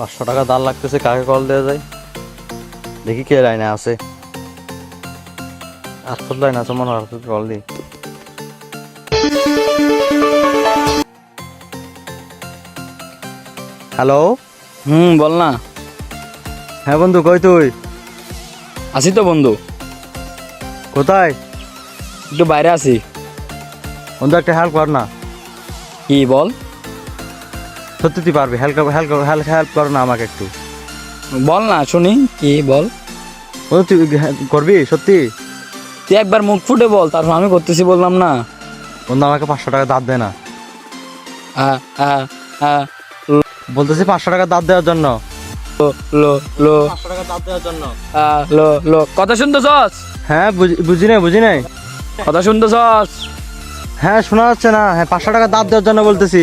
পাঁচশো টাকা দাল লাগতেছে কাকে কল দেওয়া যায়? দেখি কে লাইনে আছে। আটশো লাইন আছে মনে হয় কল দিই। হ্যালো হুম বল না। হ্যাঁ বন্ধু কই তুই? আসি তো বন্ধু। কোথায়? একটু বাইরে আসি বন্ধু একটা হেল্প কর না। কি বল। সত্যি তুই পারবি হেল্প হেল্প হেল্প হেল্প কর না আমাকে একটু। বল না শুনি কি বল? তুই করবি সত্যি? তুই একবার মুখ ফুটে বল তারপর আমি করতেছি বললাম না। বন্ধু আমাকে পাঁচশো টাকা দাঁত দে না। বলতেছি পাঁচশো টাকা দাঁত দেওয়ার জন্য। লো লো টাকা দাঁত দেওয়ার জন্য। আ, লো লো। কথা শুনতেছস? হ্যাঁ বুঝি বুঝি নাই বুঝি নাই। কথা শুনতেছস? হ্যাঁ শোনা যাচ্ছে না। হ্যাঁ পাঁচশো টাকা দাঁত দেওয়ার জন্য বলতেছি।